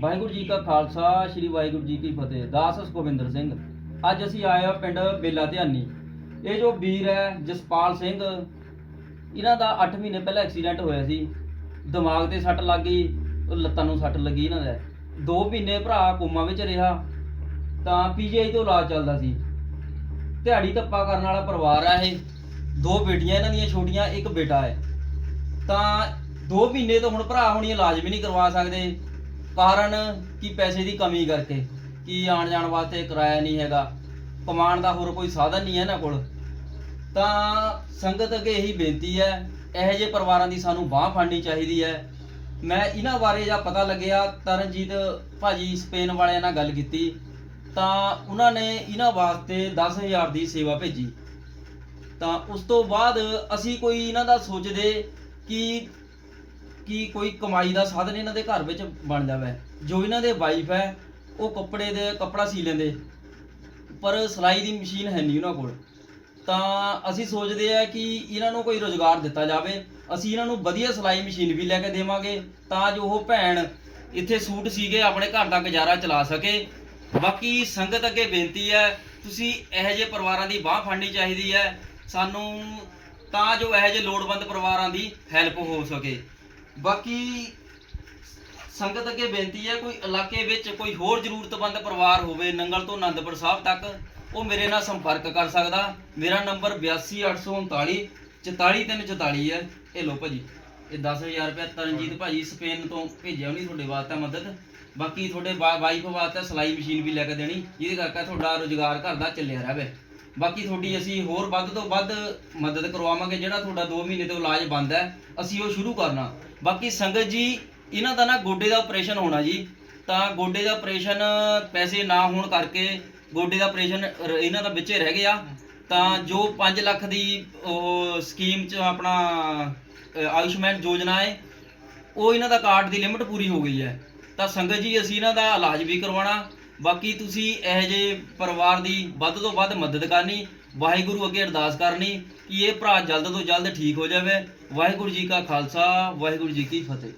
ਵਾਹਿਗੁਰੂ ਜੀ ਕਾ ਖਾਲਸਾ, ਸ੍ਰੀ ਵਾਹਿਗੁਰੂ ਜੀ ਕੀ ਫਤਿਹ। ਦਾਸ ਸੁਖਵਿੰਦਰ ਸਿੰਘ, ਅੱਜ ਅਸੀਂ ਆਏ ਹਾਂ ਪਿੰਡ ਬੇਲਾ ਧਿਆਨੀ। ਇਹ ਜੋ ਵੀਰ ਹੈ, ਜਸਪਾਲ ਸਿੰਘ, ਇਹਨਾਂ ਦਾ 8 ਮਹੀਨੇ ਪਹਿਲਾਂ ਐਕਸੀਡੈਂਟ ਹੋਇਆ ਸੀ। ਦਿਮਾਗ ਤੇ ਸੱਟ ਲੱਗ ਗਈ ਲੱਤਾਂ ਨੂੰ ਸੱਟ ਲੱਗੀ ਇਹਨਾਂ ਦਾ। 2 ਮਹੀਨੇ ਭਰਾ ਕੋਮਾ ਵਿੱਚ ਰਿਹਾ, ਤਾਂ ਪੀਜੀਆਈ ਤੋਂ ਇਲਾਜ ਚੱਲਦਾ ਸੀ। ਦਿਹਾੜੀ ਧੱਪਾ ਕਰਨ ਵਾਲਾ ਪਰਿਵਾਰ ਹੈ ਇਹ। ਦੋ ਬੇਟੀਆਂ ਇਹਨਾਂ ਦੀਆਂ ਛੋਟੀਆਂ, ਇੱਕ ਬੇਟਾ ਹੈ। ਤਾਂ 2 ਮਹੀਨੇ ਤੋਂ ਹੁਣ ਭਰਾ ਹੁਣੀ ਇਲਾਜ ਵੀ ਨਹੀਂ ਕਰਵਾ ਸਕਦੇ। ਕਾਰਨ ਕਿ ਪੈਸੇ ਦੀ ਕਮੀ ਕਰਕੇ, ਕਿ ਆਉਣ ਜਾਣ ਵਾਸਤੇ ਕਿਰਾਇਆ ਨਹੀਂ ਹੈਗਾ, ਕਮਾਉਣ ਦਾ ਹੋਰ ਕੋਈ ਸਾਧਨ ਨਹੀਂ ਹੈ ਇਹਨਾਂ ਕੋਲ। ਤਾਂ ਸੰਗਤ ਅੱਗੇ ਇਹੀ ਬੇਨਤੀ ਹੈ, ਇਹੋ ਜਿਹੇ ਪਰਿਵਾਰਾਂ ਦੀ ਸਾਨੂੰ ਬਾਹ ਫੜਨੀ ਚਾਹੀਦੀ ਹੈ। ਮੈਂ ਇਹਨਾਂ ਬਾਰੇ ਜਾਂ ਪਤਾ ਲੱਗਿਆ, ਤਰਨਜੀਤ ਭਾਜੀ ਸਪੇਨ ਵਾਲਿਆਂ ਨਾਲ ਗੱਲ ਕੀਤੀ, ਤਾਂ ਉਹਨਾਂ ਨੇ ਇਹਨਾਂ ਵਾਸਤੇ 10000 ਦੀ ਸੇਵਾ ਭੇਜੀ। ਤਾਂ ਉਸ ਤੋਂ ਬਾਅਦ ਅਸੀਂ ਕੋਈ ਇਹਨਾਂ ਦਾ ਸੋਚਦੇ ਕਿ ਕਿ ਕੋਈ ਕਮਾਈ ਦਾ ਸਾਧਨ ਇਹਨਾਂ ਦੇ ਘਰ ਵਿੱਚ ਬਣ ਜਾਵੇ? ਜੋ ਇਹਨਾਂ ਦੇ ਵਾਈਫ ਹੈ, ਉਹ ਕੱਪੜੇ ਦੇ, ਕੱਪੜਾ ਸੀ ਲੈਂਦੇ, ਪਰ ਸਿਲਾਈ ਦੀ ਮਸ਼ੀਨ ਹੈ ਨਹੀਂ ਉਹਨਾਂ ਕੋਲ। ਤਾਂ ਅਸੀਂ ਸੋਚਦੇ ਆ ਕਿ ਇਹਨਾਂ ਨੂੰ ਕੋਈ ਰੋਜ਼ਗਾਰ ਦਿੱਤਾ ਜਾਵੇ। ਅਸੀਂ ਇਹਨਾਂ ਨੂੰ ਵਧੀਆ ਸਿਲਾਈ ਮਸ਼ੀਨ ਵੀ ਲੈ ਕੇ ਦੇਵਾਂਗੇ, ਤਾਂ ਜੋ ਉਹ ਭੈਣ ਇੱਥੇ ਸੂਟ ਸੀਗੇ, ਆਪਣੇ ਘਰ ਦਾ ਗੁਜ਼ਾਰਾ ਚਲਾ ਸਕੇ। ਬਾਕੀ ਸੰਗਤ ਅੱਗੇ ਬੇਨਤੀ ਹੈ, ਤੁਸੀਂ ਇਹੋ ਜਿਹੇ ਪਰਿਵਾਰਾਂ ਦੀ ਬਾਹ ਫੜਨੀ ਚਾਹੀਦੀ ਹੈ। ਸਾਨੂੰ ਤਾਂ ਜੋ ਇਹੋ ਜਿਹੇ ਲੋੜਵੰਦ ਪਰਿਵਾਰਾਂ ਦੀ ਹੈਲਪ ਹੋ ਸਕੇ। ਬਾਕੀ ਸੰਗਤ ਅੱਗੇ ਬੇਨਤੀ ਹੈ, ਕੋਈ ਇਲਾਕੇ ਵਿੱਚ ਕੋਈ ਹੋਰ ਜ਼ਰੂਰਤਮੰਦ ਪਰਿਵਾਰ ਹੋਵੇ ਨੰਗਲ ਤੋਂ ਆਨੰਦਪੁਰ ਸਾਹਿਬ ਤੱਕ, ਉਹ ਮੇਰੇ ਨਾਲ ਸੰਪਰਕ ਕਰ ਸਕਦਾ। ਮੇਰਾ ਨੰਬਰ 82839 44344 ਹੈ। ਇਹ ਲੋ ਭਾਜੀ, ਇਹ 10000 ਰੁਪਏ ਤਰਨਜੀਤ ਭਾਜੀ ਸਪੇਨ ਤੋਂ ਭੇਜਿਆ ਉਹਨੇ ਤੁਹਾਡੇ ਵਾਸਤੇ ਮਦਦ। ਬਾਕੀ ਤੁਹਾਡੇ ਵਾਈਫ ਵਾਸਤੇ ਸਿਲਾਈ ਮਸ਼ੀਨ ਵੀ ਲੈ ਕੇ ਦੇਣੀ, ਜਿਹਦੇ ਕਰਕੇ ਤੁਹਾਡਾ ਰੋਜ਼ਗਾਰ ਘਰ ਦਾ ਚੱਲਿਆ ਰਹੇ। ਬਾਕੀ ਤੁਹਾਡੀ ਅਸੀਂ ਹੋਰ ਵੱਧ ਤੋਂ ਵੱਧ ਮਦਦ ਕਰਵਾਵਾਂਗੇ, ਜਿਹੜਾ ਤੁਹਾਡਾ 2 ਮਹੀਨੇ ਤੋਂ ਇਲਾਜ ਬੰਦ ਹੈ, ਅਸੀਂ ਉਹ ਸ਼ੁਰੂ ਕਰਨਾ। ਬਾਕੀ ਸੰਗਤ ਜੀ, ਇਹਨਾਂ ਦਾ ਨਾ ਗੋਡੇ ਦਾ ਆਪਰੇਸ਼ਨ ਹੋਣਾ ਜੀ। ਤਾਂ ਗੋਡੇ ਦਾ ਆਪਰੇਸ਼ਨ ਪੈਸੇ ਨਾ ਹੋਣ ਕਰਕੇ ਗੋਡੇ ਦਾ ਆਪਰੇਸ਼ਨ ਇਹਨਾਂ ਦਾ ਵਿੱਚੇ ਰਹਿ ਗਿਆ। ਤਾਂ ਜੋ 5 ਲੱਖ ਦੀ ਸਕੀਮ ਚ ਆਪਣਾ ਆਯੁਸ਼ਮਾਨ ਯੋਜਨਾ ਹੈ, ਉਹ ਇਹਨਾਂ ਦਾ ਕਾਰਡ ਦੀ ਲਿਮਟ ਪੂਰੀ ਹੋ ਗਈ ਹੈ। ਤਾਂ ਸੰਗਤ ਜੀ, ਅਸੀਂ ਇਹਨਾਂ ਦਾ ਇਲਾਜ ਵੀ ਕਰਵਾਉਣਾ। ਬਾਕੀ ਤੁਸੀਂ ਇਹੋ ਜਿਹੇ ਪਰਿਵਾਰ ਦੀ ਵੱਧ ਤੋਂ ਵੱਧ ਮਦਦ ਕਰਨੀ। ਵਾਹਿਗੁਰੂ ਅੱਗੇ ਅਰਦਾਸ ਕਰਨੀ ਕਿ ਇਹ ਭਰਾ ਜਲਦ ਤੋਂ ਜਲਦ ਠੀਕ ਹੋ ਜਾਵੇ। ਵਾਹਿਗੁਰੂ ਜੀ ਕਾ ਖਾਲਸਾ, ਵਾਹਿਗੁਰੂ ਜੀ ਕੀ ਫਤਿਹ।